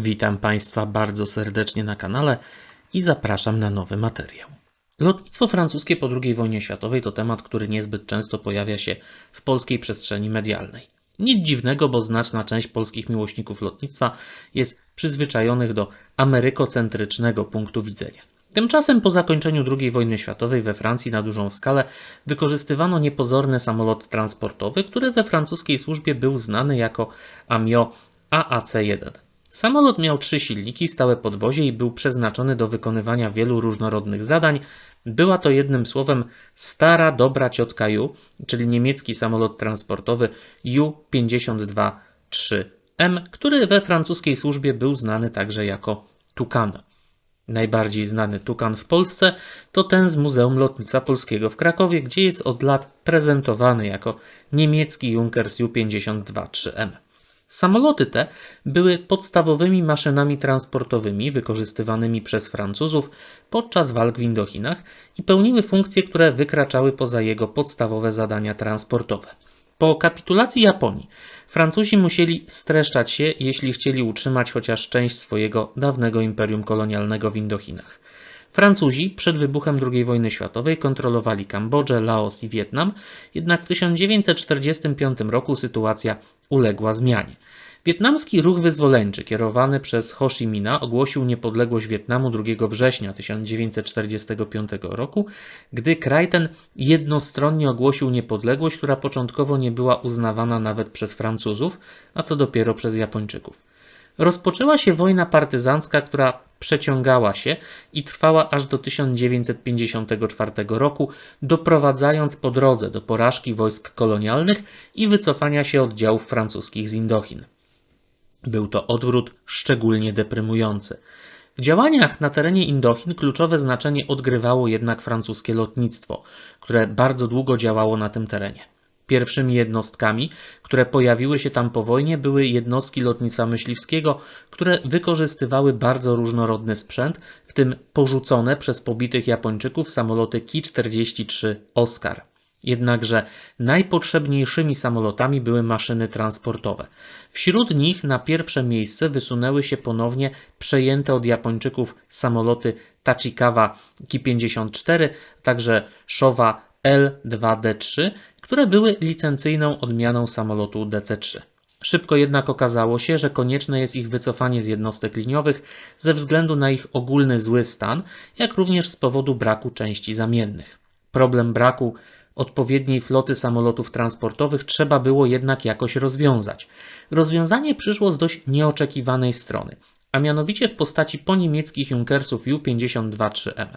Witam Państwa bardzo serdecznie na kanale i zapraszam na nowy materiał. Lotnictwo francuskie po II wojnie światowej to temat, który niezbyt często pojawia się w polskiej przestrzeni medialnej. Nic dziwnego, bo znaczna część polskich miłośników lotnictwa jest przyzwyczajonych do amerykocentrycznego punktu widzenia. Tymczasem po zakończeniu II wojny światowej we Francji na dużą skalę wykorzystywano niepozorny samolot transportowy, który we francuskiej służbie był znany jako Amiot AAC-1. Samolot miał trzy silniki, stałe podwozie i był przeznaczony do wykonywania wielu różnorodnych zadań. Była to jednym słowem stara, dobra ciotka Ju, czyli niemiecki samolot transportowy Ju-52-3M, który we francuskiej służbie był znany także jako Tucan. Najbardziej znany Tukan w Polsce to ten z Muzeum Lotnictwa Polskiego w Krakowie, gdzie jest od lat prezentowany jako niemiecki Junkers Ju-52-3M. Samoloty te były podstawowymi maszynami transportowymi wykorzystywanymi przez Francuzów podczas walk w Indochinach i pełniły funkcje, które wykraczały poza jego podstawowe zadania transportowe. Po kapitulacji Japonii Francuzi musieli streszczać się, jeśli chcieli utrzymać chociaż część swojego dawnego imperium kolonialnego w Indochinach. Francuzi przed wybuchem II wojny światowej kontrolowali Kambodżę, Laos i Wietnam, jednak w 1945 roku sytuacja uległa zmianie. Wietnamski ruch wyzwoleńczy kierowany przez Ho Chi Minha ogłosił niepodległość Wietnamu 2 września 1945 roku, gdy kraj ten jednostronnie ogłosił niepodległość, która początkowo nie była uznawana nawet przez Francuzów, a co dopiero przez Japończyków. Rozpoczęła się wojna partyzancka, która przeciągała się i trwała aż do 1954 roku, doprowadzając po drodze do porażki wojsk kolonialnych i wycofania się oddziałów francuskich z Indochin. Był to odwrót szczególnie deprymujący. W działaniach na terenie Indochin kluczowe znaczenie odgrywało jednak francuskie lotnictwo, które bardzo długo działało na tym terenie. Pierwszymi jednostkami, które pojawiły się tam po wojnie, były jednostki lotnictwa myśliwskiego, które wykorzystywały bardzo różnorodny sprzęt, w tym porzucone przez pobitych Japończyków samoloty Ki-43 Oscar. Jednakże najpotrzebniejszymi samolotami były maszyny transportowe. Wśród nich na pierwsze miejsce wysunęły się ponownie przejęte od Japończyków samoloty Tachikawa Ki-54, także Showa L-2D3, które były licencyjną odmianą samolotu DC-3. Szybko jednak okazało się, że konieczne jest ich wycofanie z jednostek liniowych ze względu na ich ogólny zły stan, jak również z powodu braku części zamiennych. Problem braku odpowiedniej floty samolotów transportowych trzeba było jednak jakoś rozwiązać. Rozwiązanie przyszło z dość nieoczekiwanej strony, a mianowicie w postaci poniemieckich Junkersów Ju-52-3M.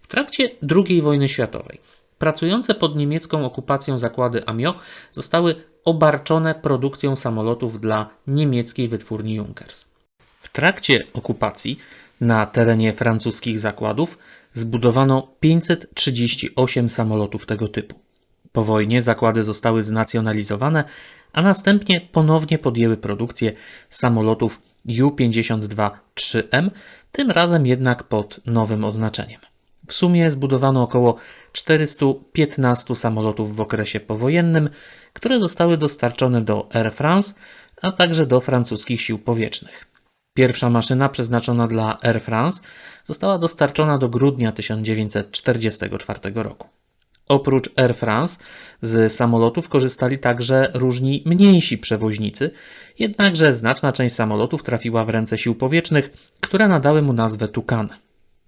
W trakcie II wojny światowej pracujące pod niemiecką okupacją zakłady Amio zostały obarczone produkcją samolotów dla niemieckiej wytwórni Junkers. W trakcie okupacji na terenie francuskich zakładów zbudowano 538 samolotów tego typu. Po wojnie zakłady zostały znacjonalizowane, a następnie ponownie podjęły produkcję samolotów Ju-52-3M, tym razem jednak pod nowym oznaczeniem. W sumie zbudowano około 415 samolotów w okresie powojennym, które zostały dostarczone do Air France, a także do francuskich sił powietrznych. Pierwsza maszyna przeznaczona dla Air France została dostarczona do grudnia 1944 roku. Oprócz Air France z samolotów korzystali także różni mniejsi przewoźnicy, jednakże znaczna część samolotów trafiła w ręce sił powietrznych, które nadały mu nazwę Tucan.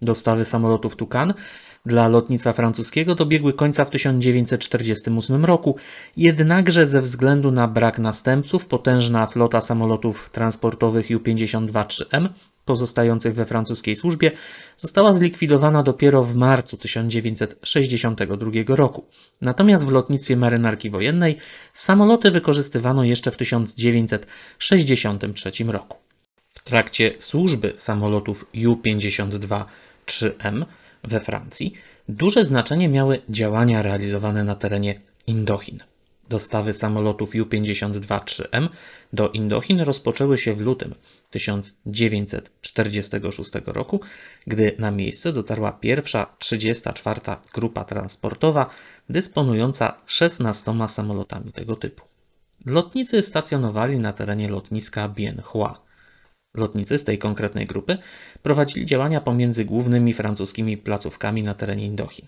Dostawy samolotów Tucan dla lotnictwa francuskiego dobiegły końca w 1948 roku, jednakże ze względu na brak następców potężna flota samolotów transportowych Ju-52-3M pozostających we francuskiej służbie została zlikwidowana dopiero w marcu 1962 roku. Natomiast w lotnictwie marynarki wojennej samoloty wykorzystywano jeszcze w 1963 roku. W trakcie służby samolotów Ju-52-3M we Francji duże znaczenie miały działania realizowane na terenie Indochin. Dostawy samolotów Ju-52-3M do Indochin rozpoczęły się w lutym 1946 roku, gdy na miejsce dotarła pierwsza 34. grupa transportowa dysponująca 16 samolotami tego typu. Lotnicy stacjonowali na terenie lotniska Bien Hoa. Lotnicy z tej konkretnej grupy prowadzili działania pomiędzy głównymi francuskimi placówkami na terenie Indochin.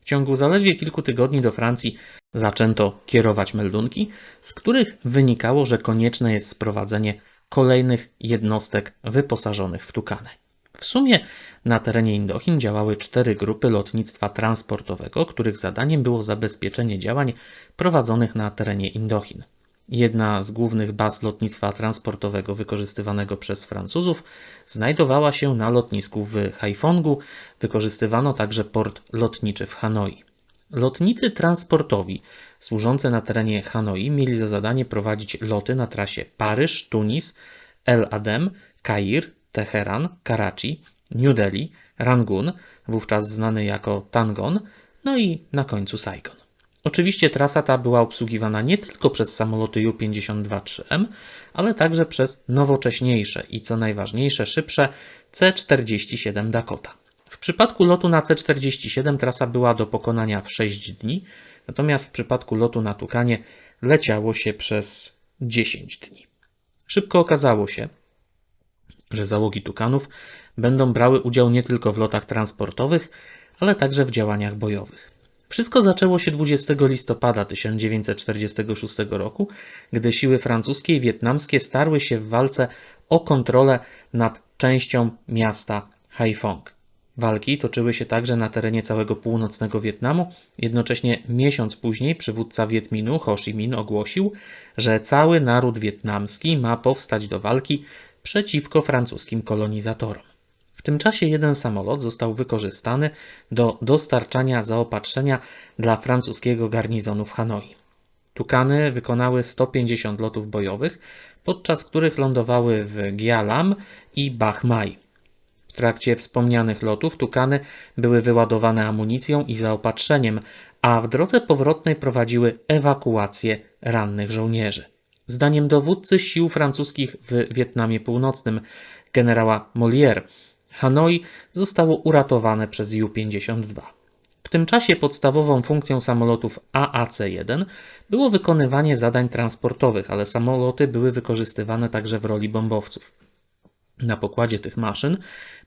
W ciągu zaledwie kilku tygodni do Francji zaczęto kierować meldunki, z których wynikało, że konieczne jest sprowadzenie kolejnych jednostek wyposażonych w tukany. W sumie na terenie Indochin działały cztery grupy lotnictwa transportowego, których zadaniem było zabezpieczenie działań prowadzonych na terenie Indochin. Jedna z głównych baz lotnictwa transportowego wykorzystywanego przez Francuzów znajdowała się na lotnisku w Haifongu, wykorzystywano także port lotniczy w Hanoi. Lotnicy transportowi służący na terenie Hanoi mieli za zadanie prowadzić loty na trasie Paryż, Tunis, El Adem, Kair, Teheran, Karachi, New Delhi, Rangun, wówczas znany jako Tangon, no i na końcu Saigon. Oczywiście trasa ta była obsługiwana nie tylko przez samoloty Ju-52-3M, ale także przez nowocześniejsze i co najważniejsze szybsze C-47 Dakota. W przypadku lotu na C-47 trasa była do pokonania w 6 dni, natomiast w przypadku lotu na Tukanie leciało się przez 10 dni. Szybko okazało się, że załogi Tukanów będą brały udział nie tylko w lotach transportowych, ale także w działaniach bojowych. Wszystko zaczęło się 20 listopada 1946 roku, gdy siły francuskie i wietnamskie starły się w walce o kontrolę nad częścią miasta Haiphong. Walki toczyły się także na terenie całego północnego Wietnamu. Jednocześnie miesiąc później przywódca Wietminu Ho Chi Minh ogłosił, że cały naród wietnamski ma powstać do walki przeciwko francuskim kolonizatorom. W tym czasie jeden samolot został wykorzystany do dostarczania zaopatrzenia dla francuskiego garnizonu w Hanoi. Tukany wykonały 150 lotów bojowych, podczas których lądowały w Gialam i Bach Mai. W trakcie wspomnianych lotów Tukany były wyładowane amunicją i zaopatrzeniem, a w drodze powrotnej prowadziły ewakuację rannych żołnierzy. Zdaniem dowódcy sił francuskich w Wietnamie Północnym, generała Molière, Hanoi zostało uratowane przez Ju-52. W tym czasie podstawową funkcją samolotów AAC-1 było wykonywanie zadań transportowych, ale samoloty były wykorzystywane także w roli bombowców. Na pokładzie tych maszyn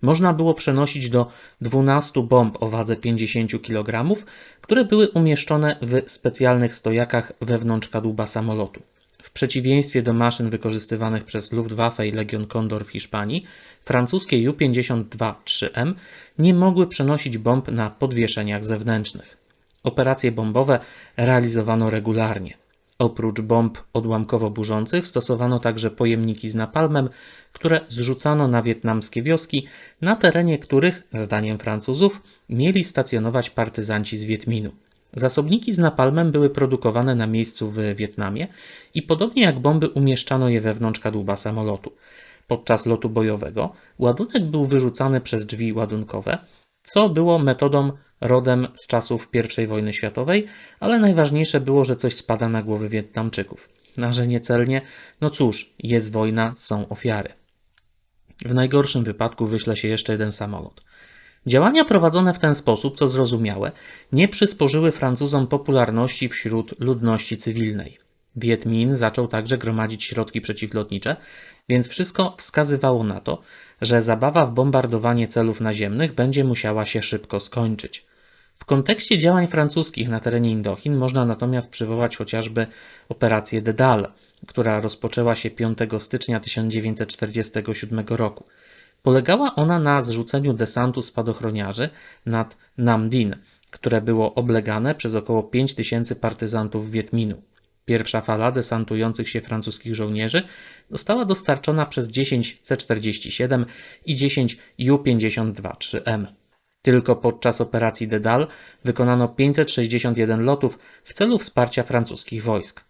można było przenosić do 12 bomb o wadze 50 kg, które były umieszczone w specjalnych stojakach wewnątrz kadłuba samolotu. W przeciwieństwie do maszyn wykorzystywanych przez Luftwaffe i Legion Condor w Hiszpanii, francuskie Ju-52-3M nie mogły przenosić bomb na podwieszeniach zewnętrznych. Operacje bombowe realizowano regularnie. Oprócz bomb odłamkowo-burzących stosowano także pojemniki z napalmem, które zrzucano na wietnamskie wioski, na terenie których, zdaniem Francuzów, mieli stacjonować partyzanci z Wietminu. Zasobniki z napalmem były produkowane na miejscu w Wietnamie i podobnie jak bomby umieszczano je wewnątrz kadłuba samolotu. Podczas lotu bojowego ładunek był wyrzucany przez drzwi ładunkowe, co było metodą rodem z czasów I wojny światowej, ale najważniejsze było, że coś spada na głowy Wietnamczyków. Na że niecelnie, no cóż, jest wojna, są ofiary. W najgorszym wypadku wyśle się jeszcze jeden samolot. Działania prowadzone w ten sposób, to zrozumiałe, nie przysporzyły Francuzom popularności wśród ludności cywilnej. Viet Minh zaczął także gromadzić środki przeciwlotnicze, więc wszystko wskazywało na to, że zabawa w bombardowanie celów naziemnych będzie musiała się szybko skończyć. W kontekście działań francuskich na terenie Indochin można natomiast przywołać chociażby operację Dedal, która rozpoczęła się 5 stycznia 1947 roku. Polegała ona na zrzuceniu desantu spadochroniarzy nad Namdin, które było oblegane przez około 5 tysięcy partyzantów Wietminu. Pierwsza fala desantujących się francuskich żołnierzy została dostarczona przez 10 C-47 i 10 Ju-52-3M. Tylko podczas operacji Dedal wykonano 561 lotów w celu wsparcia francuskich wojsk.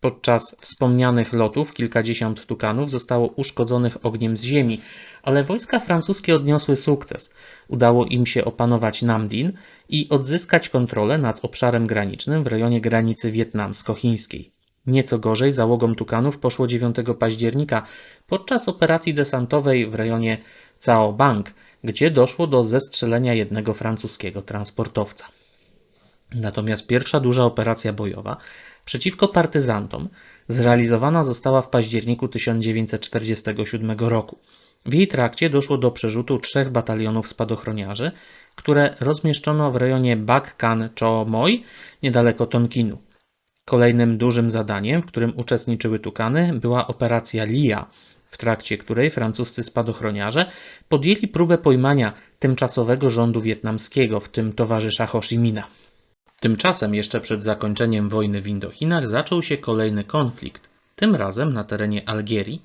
Podczas wspomnianych lotów kilkadziesiąt tukanów zostało uszkodzonych ogniem z ziemi, ale wojska francuskie odniosły sukces. Udało im się opanować Namdin i odzyskać kontrolę nad obszarem granicznym w rejonie granicy wietnamsko-chińskiej. Nieco gorzej załogom tukanów poszło 9 października podczas operacji desantowej w rejonie Cao Bang, gdzie doszło do zestrzelenia jednego francuskiego transportowca. Natomiast pierwsza duża operacja bojowa przeciwko partyzantom zrealizowana została w październiku 1947 roku. W jej trakcie doszło do przerzutu trzech batalionów spadochroniarzy, które rozmieszczono w rejonie Bak Kan Cho Moi, niedaleko Tonkinu. Kolejnym dużym zadaniem, w którym uczestniczyły Tukany, była operacja Lia, w trakcie której francuscy spadochroniarze podjęli próbę pojmania tymczasowego rządu wietnamskiego, w tym towarzysza Ho Chi Minha. Tymczasem, jeszcze przed zakończeniem wojny w Indochinach, zaczął się kolejny konflikt, tym razem na terenie Algierii,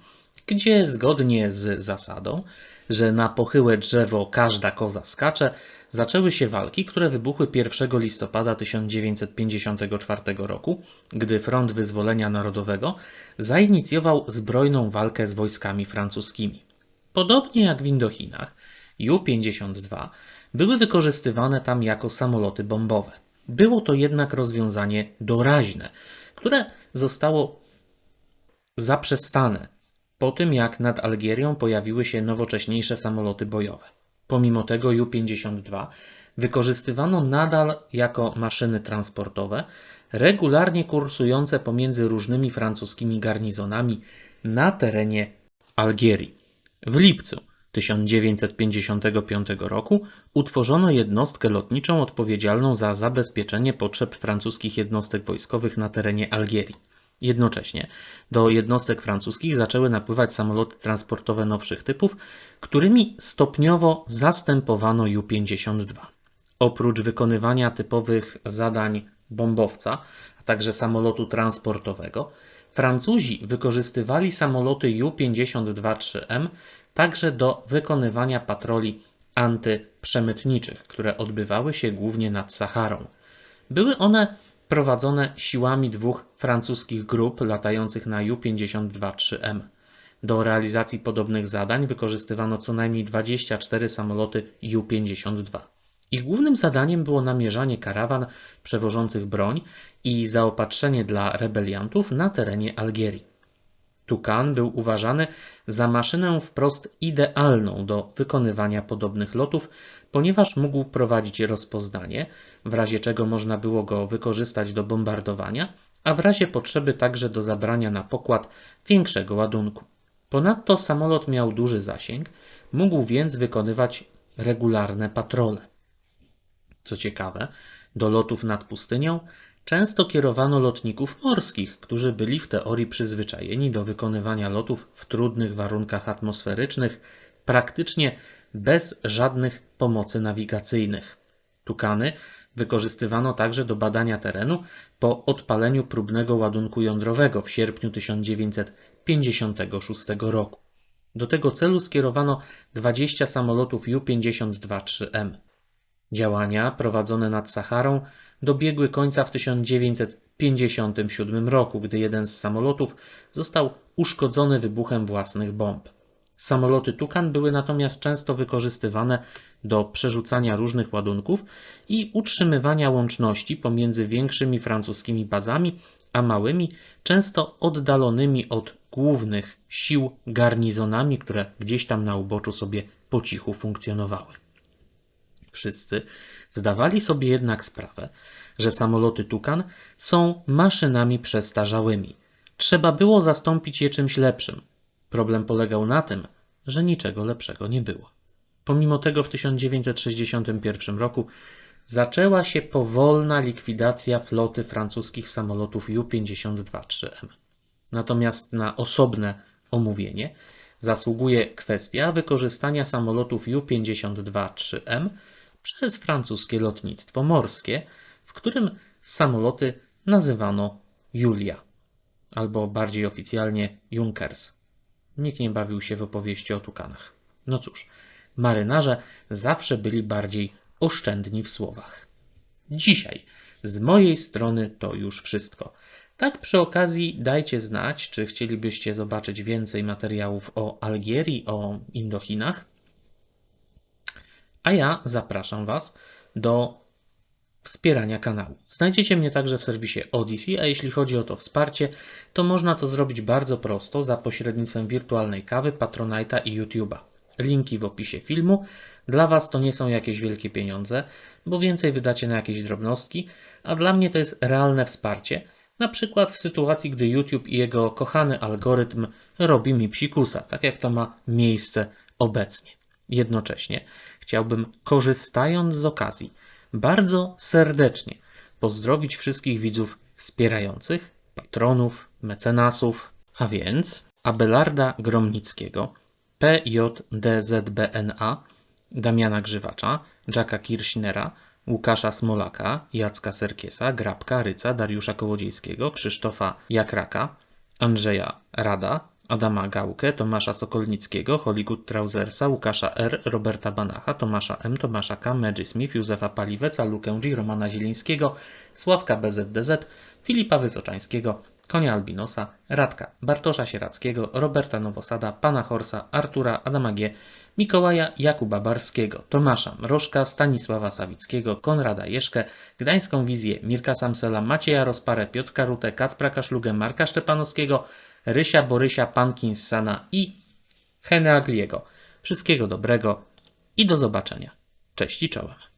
gdzie zgodnie z zasadą, że na pochyłe drzewo każda koza skacze, zaczęły się walki, które wybuchły 1 listopada 1954 roku, gdy Front Wyzwolenia Narodowego zainicjował zbrojną walkę z wojskami francuskimi. Podobnie jak w Indochinach, Ju-52 były wykorzystywane tam jako samoloty bombowe. Było to jednak rozwiązanie doraźne, które zostało zaprzestane po tym, jak nad Algierią pojawiły się nowocześniejsze samoloty bojowe. Pomimo tego Ju-52 wykorzystywano nadal jako maszyny transportowe, regularnie kursujące pomiędzy różnymi francuskimi garnizonami na terenie Algierii. W lipcu 1955 roku utworzono jednostkę lotniczą odpowiedzialną za zabezpieczenie potrzeb francuskich jednostek wojskowych na terenie Algierii. Jednocześnie do jednostek francuskich zaczęły napływać samoloty transportowe nowszych typów, którymi stopniowo zastępowano Ju-52. Oprócz wykonywania typowych zadań bombowca, a także samolotu transportowego, Francuzi wykorzystywali samoloty Ju-52-3M także do wykonywania patroli antyprzemytniczych, które odbywały się głównie nad Saharą. Były one prowadzone siłami dwóch francuskich grup latających na Ju-52-3M. Do realizacji podobnych zadań wykorzystywano co najmniej 24 samoloty Ju-52. Ich głównym zadaniem było namierzanie karawan przewożących broń i zaopatrzenie dla rebeliantów na terenie Algierii. Tukan był uważany za maszynę wprost idealną do wykonywania podobnych lotów, ponieważ mógł prowadzić rozpoznanie, w razie czego można było go wykorzystać do bombardowania, a w razie potrzeby także do zabrania na pokład większego ładunku. Ponadto samolot miał duży zasięg, mógł więc wykonywać regularne patrole. Co ciekawe, do lotów nad pustynią często kierowano lotników morskich, którzy byli w teorii przyzwyczajeni do wykonywania lotów w trudnych warunkach atmosferycznych, praktycznie bez żadnych pomocy nawigacyjnych. Tukany wykorzystywano także do badania terenu po odpaleniu próbnego ładunku jądrowego w sierpniu 1956 roku. Do tego celu skierowano 20 samolotów Ju-52-3M. Działania prowadzone nad Saharą dobiegły końca w 1957 roku, gdy jeden z samolotów został uszkodzony wybuchem własnych bomb. Samoloty Tukan były natomiast często wykorzystywane do przerzucania różnych ładunków i utrzymywania łączności pomiędzy większymi francuskimi bazami a małymi, często oddalonymi od głównych sił garnizonami, które gdzieś tam na uboczu sobie po cichu funkcjonowały. Wszyscy zdawali sobie jednak sprawę, że samoloty Tukan są maszynami przestarzałymi. Trzeba było zastąpić je czymś lepszym. Problem polegał na tym, że niczego lepszego nie było. Pomimo tego w 1961 roku zaczęła się powolna likwidacja floty francuskich samolotów Ju-52-3M. Natomiast na osobne omówienie zasługuje kwestia wykorzystania samolotów Ju-52-3M przez francuskie lotnictwo morskie, w którym samoloty nazywano Julia, albo bardziej oficjalnie Junkers. Nikt nie bawił się w opowieści o tukanach. No cóż, marynarze zawsze byli bardziej oszczędni w słowach. Dzisiaj z mojej strony to już wszystko. Tak przy okazji dajcie znać, czy chcielibyście zobaczyć więcej materiałów o Algierii, o Indochinach. A ja zapraszam Was do wspierania kanału. Znajdziecie mnie także w serwisie Odyssey, a jeśli chodzi o to wsparcie, to można to zrobić bardzo prosto za pośrednictwem wirtualnej kawy, Patronite'a i YouTube'a. linki w opisie filmu. Dla Was to nie są jakieś wielkie pieniądze, bo więcej wydacie na jakieś drobnostki, a dla mnie to jest realne wsparcie. Na przykład w sytuacji, gdy YouTube i jego kochany algorytm robi mi psikusa, tak jak to ma miejsce obecnie. Jednocześnie chciałbym, korzystając z okazji, bardzo serdecznie pozdrowić wszystkich widzów wspierających, patronów, mecenasów, a więc Abelarda Gromnickiego, PJDZBNA, Damiana Grzywacza, Jacka Kirschnera, Łukasza Smolaka, Jacka Serkiesa, Grabka, Ryca, Dariusza Kołodziejskiego, Krzysztofa Jakraka, Andrzeja Rada, Adama Gałkę, Tomasza Sokolnickiego, Hollywood Trausersa, Łukasza R., Roberta Banacha, Tomasza M., Tomasza K., Maggie Smith, Józefa Paliweca, Lukę G., Romana Zielińskiego, Sławka BZDZ, Filipa Wyzoczańskiego, Konia Albinosa, Radka Bartosza Sierackiego, Roberta Nowosada, Pana Horsa, Artura Adama G., Mikołaja Jakuba Barskiego, Tomasza Mrożka, Stanisława Sawickiego, Konrada Jeszkę, Gdańską Wizję, Mirka Samsela, Macieja Rozparę, Piotra Rutę, Kacpra Kaszlugę, Marka Szczepanowskiego, Rysia Borysia, Pankinsana i Heneagliego. Wszystkiego dobrego i do zobaczenia. Cześć i czołem.